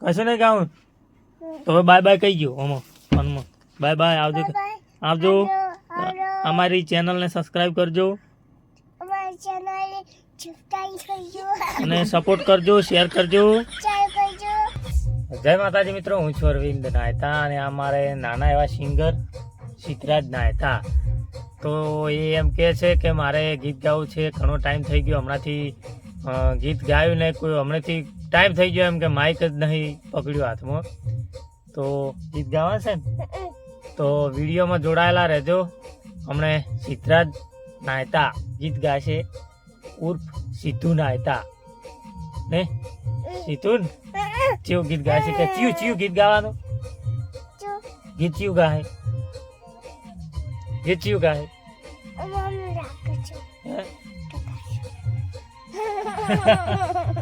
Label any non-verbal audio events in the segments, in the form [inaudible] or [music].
કશું નહીં ગાવું તો હવે બાય બાય કહી ગયો ઓમો ફોનમાં બાય બાય આવજો. આવજો અમારી ચેનલને સબસ્ક્રાઈબ કરજો. અને સપોર્ટ કરજો શેર કરજો. જય માતાજી મિત્રો હું છું અરવિંદ નાયતા અને આ મારે નાના એવા સિંગર સિદ્ધરાજ નાયતા. તો એ એમ કહે છે કે મારે ગીત ગાવું છે ઘણો ટાઈમ થઈ ગયો. હમણાંથી ગીત ગાયું ને કોઈ હમણાંથી ટાઈમ થઈ ગયો એમ કે માઇક જ નહીં પકડ્યું હાથમાં. તો ગીત ગાવા છે ને? તો વિડીયોમાં જોડાયેલા રહેજો. હમણે સિદ્ધરાજ નાયતા ગીત ગાશે. ઉર્ફ સિદ્ધુ નાયતા. ને? સિદ્ધુ ને? ચિયું ગીત છે કે ચિયું ચિયું ગીત ગાવાનું? ગીત ચિયું ગાય? ગીત ચિયું ગાય? મમ્મી રાખો છો. હે? [laughs]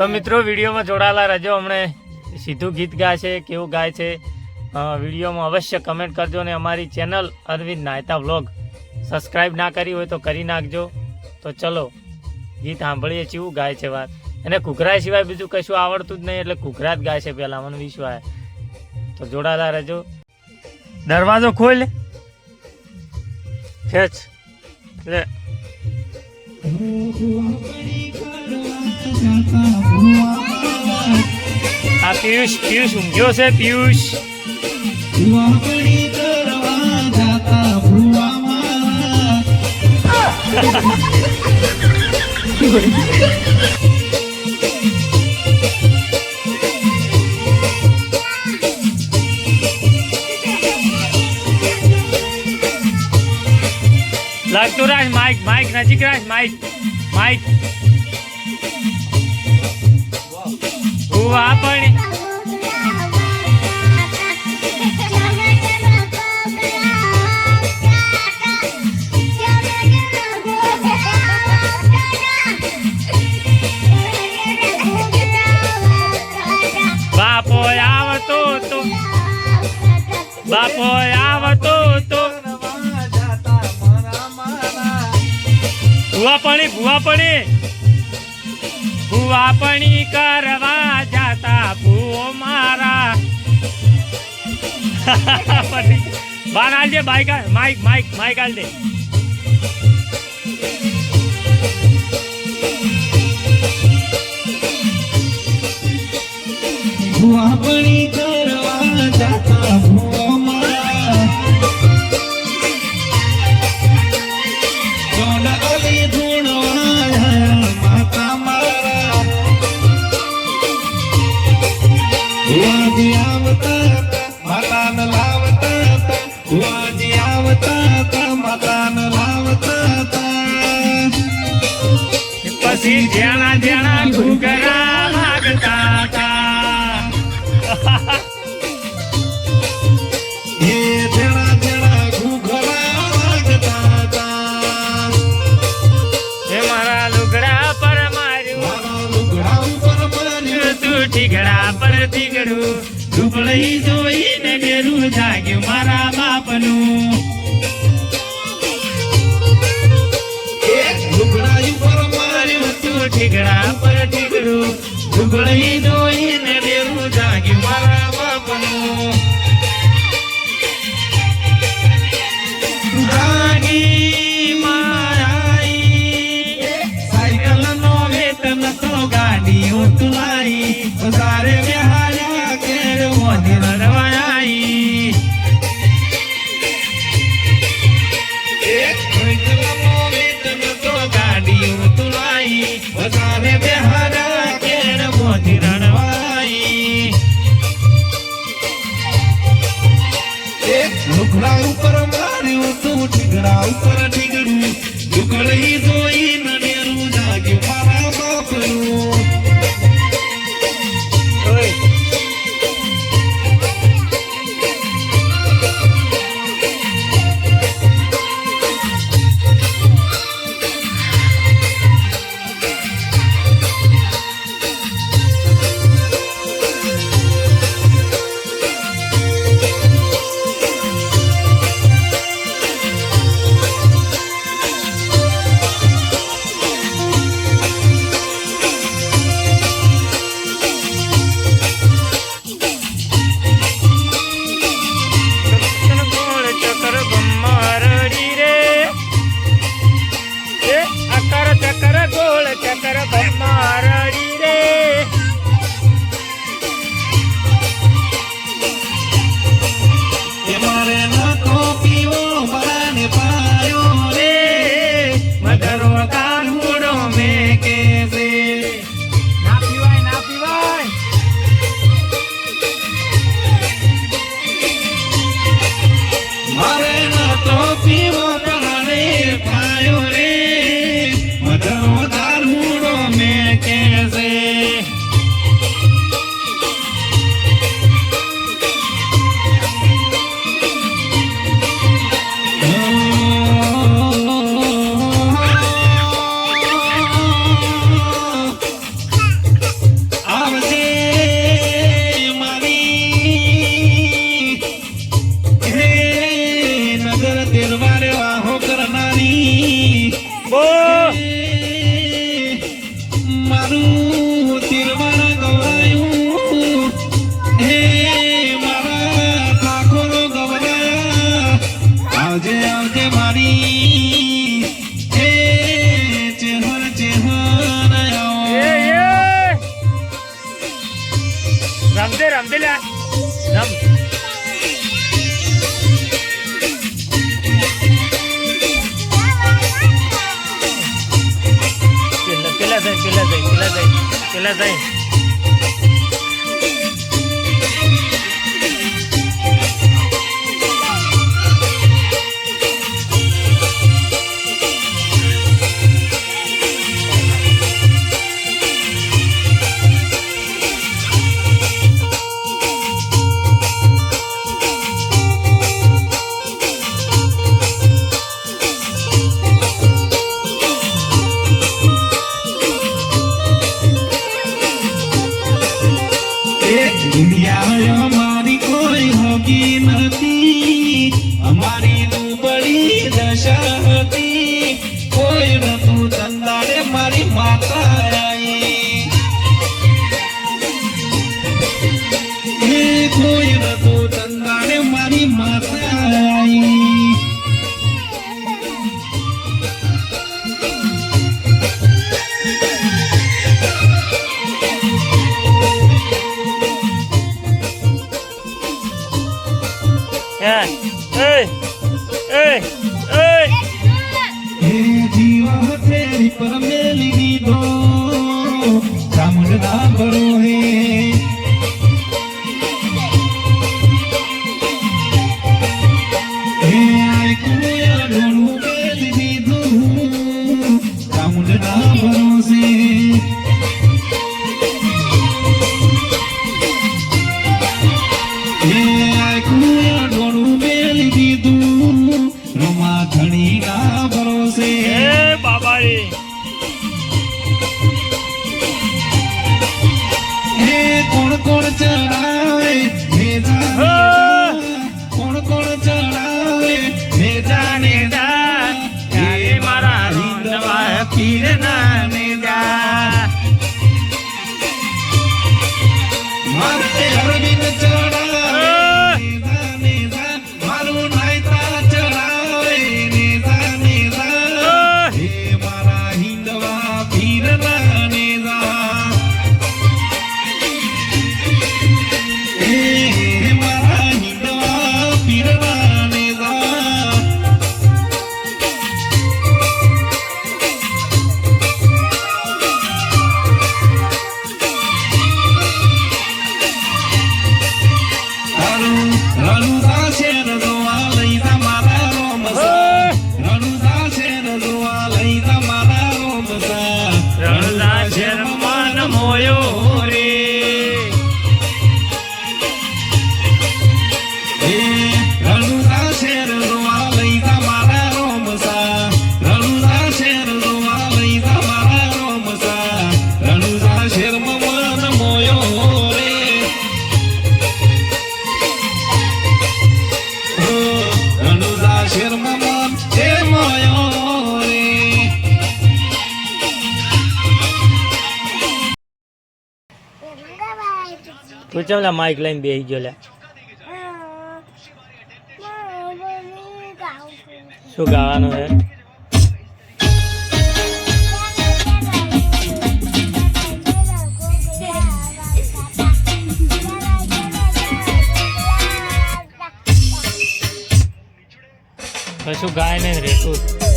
તો મિત્રો, વિડીયોમાં જોડાયેલા રહેજો. હમણે સીધું ગીત ગાય છે, કેવું ગાય છે. વિડીયોમાં અવશ્ય કમેન્ટ કરજો અને અમારી channel Arvind Nayta vlog subscribe ના કરી હોય તો કરી નાખજો. તો ચલો, ગીત સાંભળીએ, ચેવું ગાય છે વાત. એને કુકરા સિવાય બીજું કશું આવડતું જ નહીં, એટલે કુકરા જ ગાય છે પહેલાં, મને વિશ્વાસ. તો જોડાયેલા રહેજો. દરવાજો ખોલ. ખેંચ. લે. આ પિયુષ પિયુષ ઊંઘ્યો છે પિયુષ. લાગતું રાજ માઇક માઇક નજીક રાજ માઇક માઇક. આ પણ બાપો આવતો તો બાપો આવતો તો. ભુવા પણી ભુવા ભુવા કરવા બાર આલજે બાઈક માઇક માઇક માઇક હાલ દે. મારા. પછી ધ્યાના જેણા ઘૂઘરા લાગતા હતા. ઠીકડા પર ઠીકડું દુબળઈ જોઈને બેરું જાગ્યું. મારા તું લુગડા ઉપર માર્યું તું ઉપર ઠીકડું દુકડી જોઈ રમતે રમતે લે. રમ. પેલા જાય પેલા જાય પેલા જાય પેલા જાય. હતી કોઈ નતું ચંદાડે મારી માતા કોઈ નતું ચંદાડે મારી માતા આઈ એ એ. પર મેલી દીધો ચામુંડના હે હે তীরে না તું ચમ માઇક લઈને બેસી ગયો લે. શું ગાવાનું છે? કશું ગાય નહીં રેતું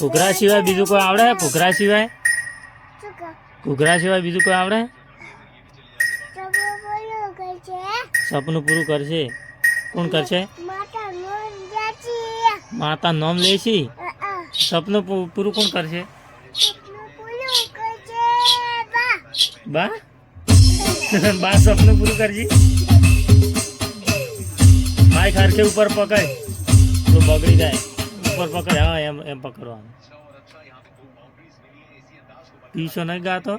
ઘૂઘરા સિવાય બીજું કોઈ આવડે? ઘૂઘરા સિવાય? ઘૂઘરા સિવાય બીજું કોઈ આવડે? સપનું પૂરું કરશે. કોણ કરશે? માતા નોમ છે. સપનું પૂરું કોણ કરશે? બા? [laughs] બા સપનું પૂરું કરજે. માય હરખે ઉપર પકડ. તો બગડી જાય. ઉપર પકડ હા એમ એમ પકડવાનું. પીશો નહીં ગાતો?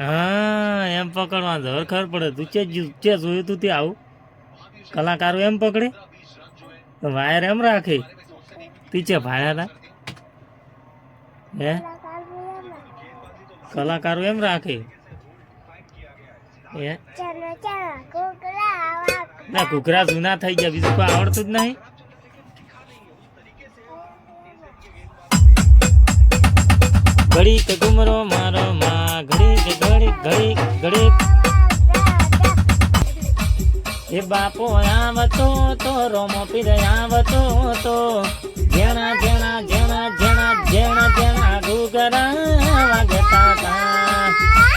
હા એમ પકડવા ધર ખબર પડે તું ચે ચે જોયું તું તે આવું? કલાકારો એમ પકડે? વાયર એમ રાખે? પીછે ભાડ્યા હે? કલાકારો એમ રાખે? હે? ના ઘૂઘરા જૂના થઈ ગયા બીજું કોઈ આવડતું જ નહીં? ઘડી કે ઘુમરો મારો માં, ઘડીક ઘડીક ઘડી ઘડી ઘડી એ બાપો આવતો તો, રોમો પીર આવતો તો. જેણા જેણા જેણા જેણા જેણા જેણા ઘૂઘરા વાગતા હતા.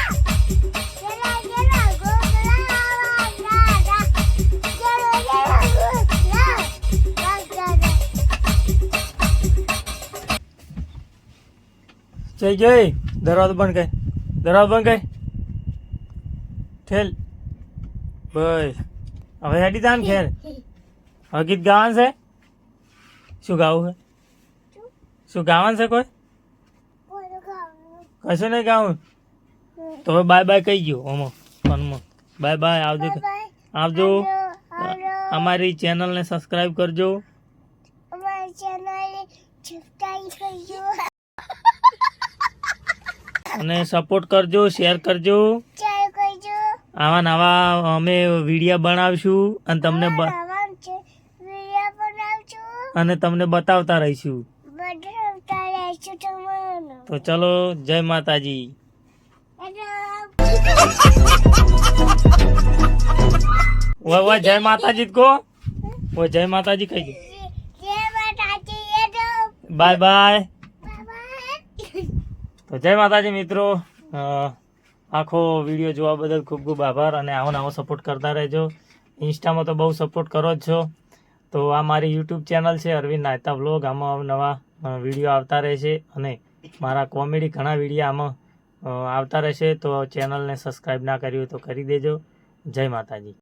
જય જય. દરવાજો બંધ કઈ દરવાજો બંધ કઈ ઠેલ. બસ. હવે હેડી તાન ખેર. હવે ગીત ગાવાનું છે? શું ગાવું છે? શું ગાવાનું છે કોઈ? કશું નહીં ગાવું. તો હવે બાય બાય કહી ગયો ઓમો ફોનમાં. બાય બાય આવજો. આવજો. અમારી ચેનલને સબસ્ક્રાઈબ કરજો. અને સપોર્ટ કરજો શેર કરજો. આવા નવા અમે વિડીયા બનાવશું અને તમને અને તમને બતાવતા રહીશું. તો ચલો જય માતાજી. વાહ વાહ જય માતાજી કો ઓય જય માતાજી કહી દો. બાય બાય તો જય માતાજી મિત્રો. આખો વીડિયો જોવા બદલ ખૂબ ખૂબ આભાર અને આવો નવો સપોર્ટ કરતા રહેજો. ઇન્સ્ટામાં તો બહુ સપોર્ટ કરો જ છો. તો આ મારી યુટ્યુબ ચેનલ છે, અરવિંદ નાયતા વ્લોગ આમાં નવા વીડિયો આવતા રહેશે અને મારા કોમેડી ઘણા વીડિયો આમાં આવતા રહેશે. તો ચેનલને સબસ્ક્રાઈબ ના કર્યું તો કરી દેજો. જય માતાજી.